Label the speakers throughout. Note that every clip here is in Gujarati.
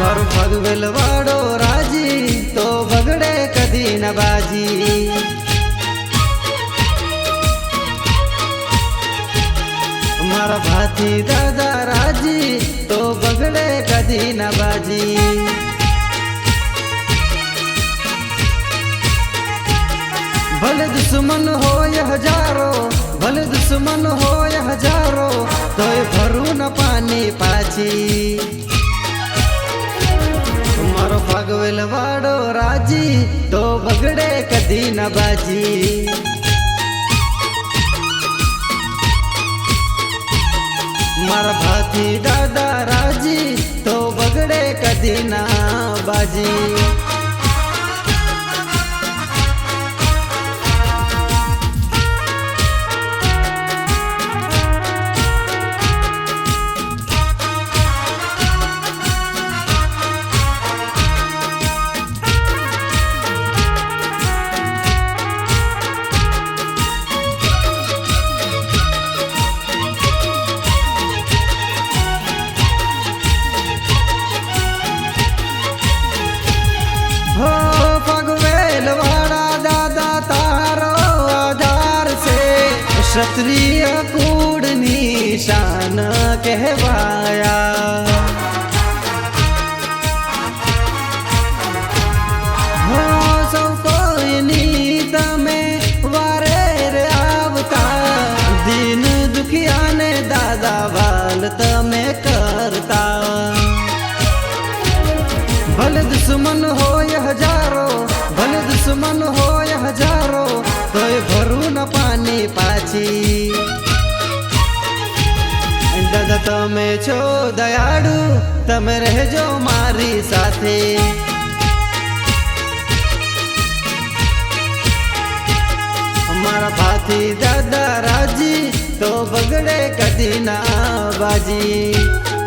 Speaker 1: મારો ભગવેલ વાડો રાજી, તો બગડે કદી ન બાજી. મારા ભાથી દાદા રાજી, તો બગડે કદી ન બાજી. ભલે દુશ્મન હોય હજારો, ભલે દુશ્મન હોય હજારો, તોય ભરું ન પાણી પાછી. ભાગવેલ વાડો રાજી તો બગડે કદી ન બાજી મારા ભાતી દાદા રાજી તો બગડે કદી ના બાજી ક્ષત્રિય કુળની શાન કહેવાયા. ભલે દુશ્મન હોય હજારો, ભલે દુશ્મન હોય હજારો, તોય ભરું ન પાની પાછી. દાદા, તમે છો દયાળુ, તમે રહેજો મારી સાથે. મારા ભાથી દાદા રાજી, તો બગડે કદી ના બાજી.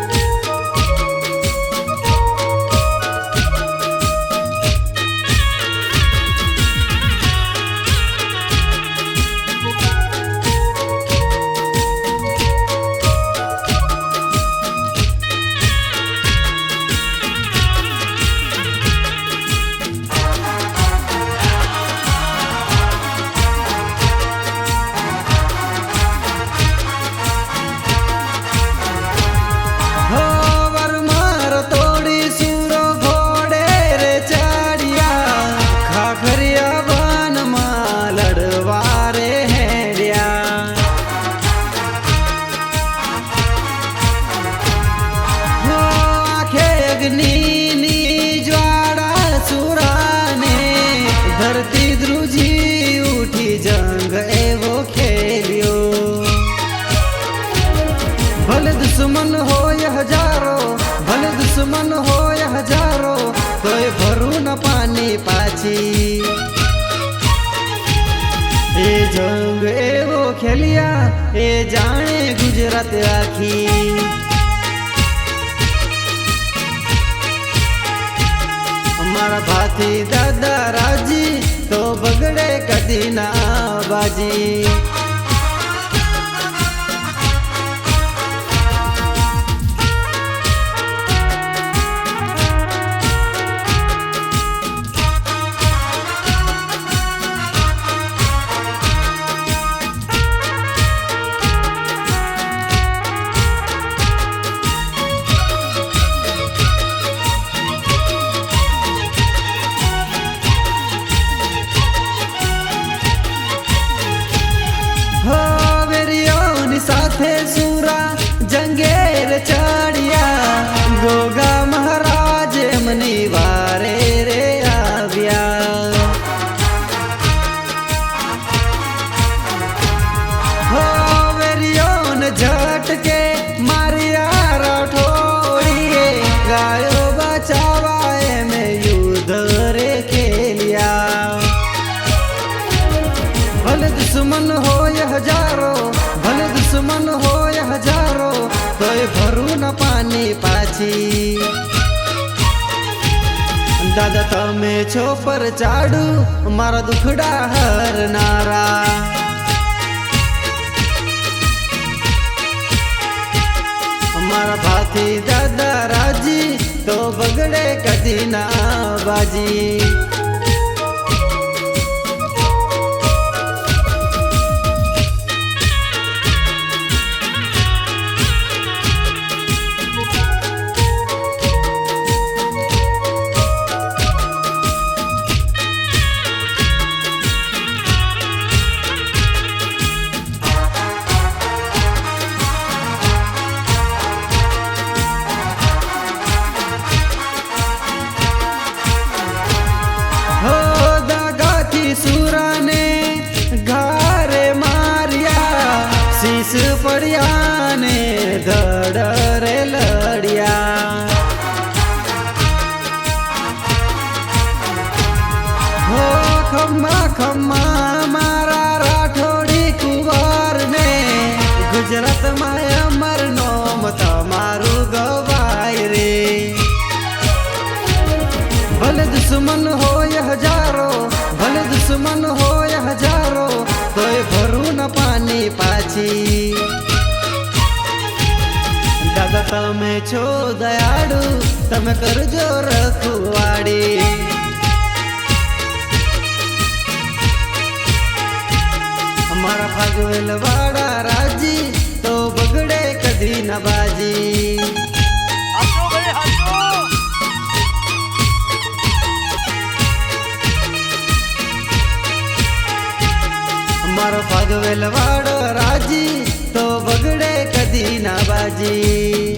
Speaker 1: દુશ્મન હોય હજારો, તોય ભરું ન પાણી પાછી. એ જંગ એવો ખેલિયા, એ જાણે ગુજરાત આખી અમારા ભાતી દાદા રાજી, તો બગડે કદી ના બાજી. ગાયો બચાવા એમે યુદ્ધ રે ખેલ્યા ભલે દુશ્મન હોય હજારો, ભલે દુશ્મન હોય હજારો, તોય ભરું ન પાણી પાછી. દાદા, તમે છો પર ચાડુ, મારા દુખડા હરનારા. મારા ભાથી દાદા તો બગડે કદી ના બાજી. શીશ પડ્યા ને ધડરે લડ્યા. હો ખમ્મા ખમ્મા મારા રાઠોડી કુંવરને, ગુજરાતમાં અમર નોમ તમારું ગવાય રે. ભલે દુશ્મન હોય હજારો, ભલે દુશ્મન હોય હજારો છો દયાળુ તમે કરજો રખવાડી અમારા ભાગવેલ વાળા રાજી તો બગડે કદી ના બાજી. મારો ભાગવેલ વાળો રાજી તો બગડે કદી ના બાજી.